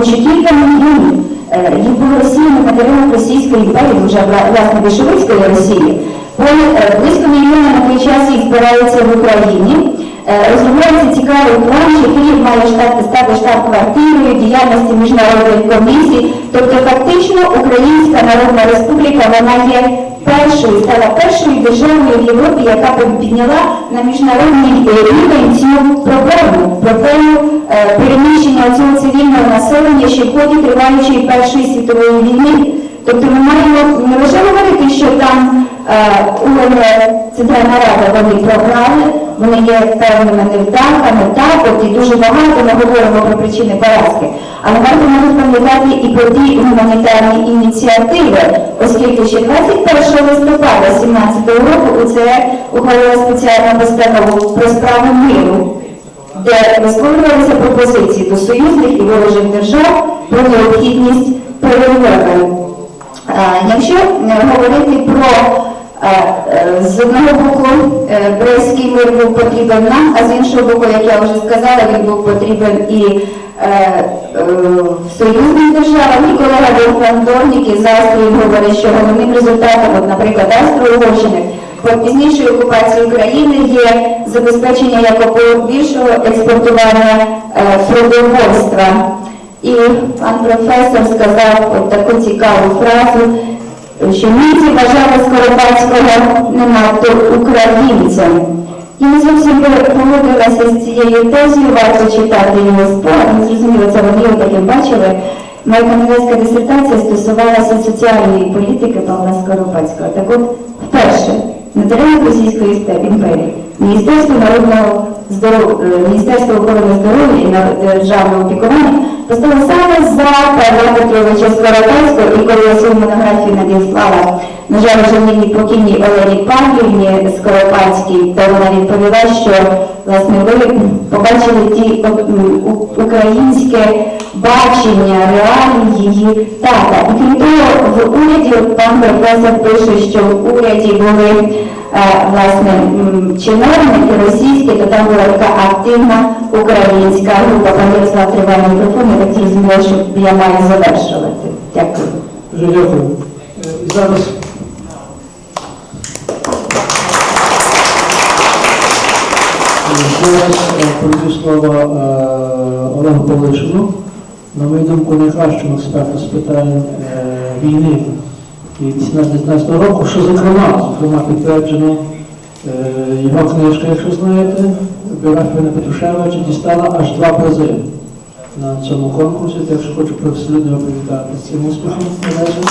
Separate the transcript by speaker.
Speaker 1: Тому кілька мільйонів їх було розсіяно на теренах Російської імперії, вже власне більшовицької Росії. Понад е, близько мільйона на той час їх збирається в Україні. Е, Розробляється цікавий план, що Київ має штат- стати штаб-квартирою діяльності міжнародних комісій. Тобто фактично Українська Народна Республіка вона є першою, стала першою державою в Європі, яка підняла на міжнародний рівень цю проблему, проблему переміщення цього цивільного населення ще в ході триваючої Першої світової війни. Тобто ми маємо не лише говорити, що там е, УНР, Центральна Рада, вони програли, вони є певними невдахами, так, от і дуже багато ми говоримо про причини поразки. Але варто навіть пам'ятати і про ті гуманітарні ініціативи, оскільки ще 21 листопада 2017 року УЦР ухвалила спеціальну постанову про справу миру, де висловлювалися пропозиції до союзних і ворожих держав про необхідність переговорів. Е, Якщо е, говорити про е, з одного боку Брестський мир був потрібен нам, а з іншого боку, як я вже сказала, він був потрібен і в союзних державах. Мій колега Wolfgang Дорнік із Австрії говорить, що головним результатом, наприклад, Австро-Угорщини по пізнішої окупації України є забезпечення якого більшого експортування е, продовольства. І пан професор сказав от таку цікаву фразу, що німці вважали Скоропадського не надто українцем. І не зовсім погодилася з цією тезою, варто читати його спогад, не зрозуміло, це вони таким бачили. Моя кандидатська дисертація стосувалася соціальної політики Павла Скоропадського. Так от, вперше, на теренах Російської імперії. Міністерство народного здоров'я, Міністерство охорони здоров'я і на- державного опікування поставило саме за Павла Петровича Скоропадського, і коли я свою надіслала, на жаль, вже нині покійній Олені Павлівні Скоропадській, то вона відповіла, що власне ви побачили ті українське бачення реалій її тата. І крім того, в уряді пан професор пише, що в уряді були е, власне чиновники російські, то там була така активна українська група. Пан Ярослав триває мікрофон, я так зрозуміла, що я маю завершувати. Дякую.
Speaker 2: Дуже дякую. Е, зараз е, передаю слово е, Олегу Павлишину, на мою думку, найкращому експерту з питань е, війни від 18-19 року, що зокрема, зокрема підтверджено е, його книжка, якщо знаєте, біографія Петрушевича дістала аж два призи на цьому конкурсі, так що хочу привселюдно привітати з цим успіхом. Дякую.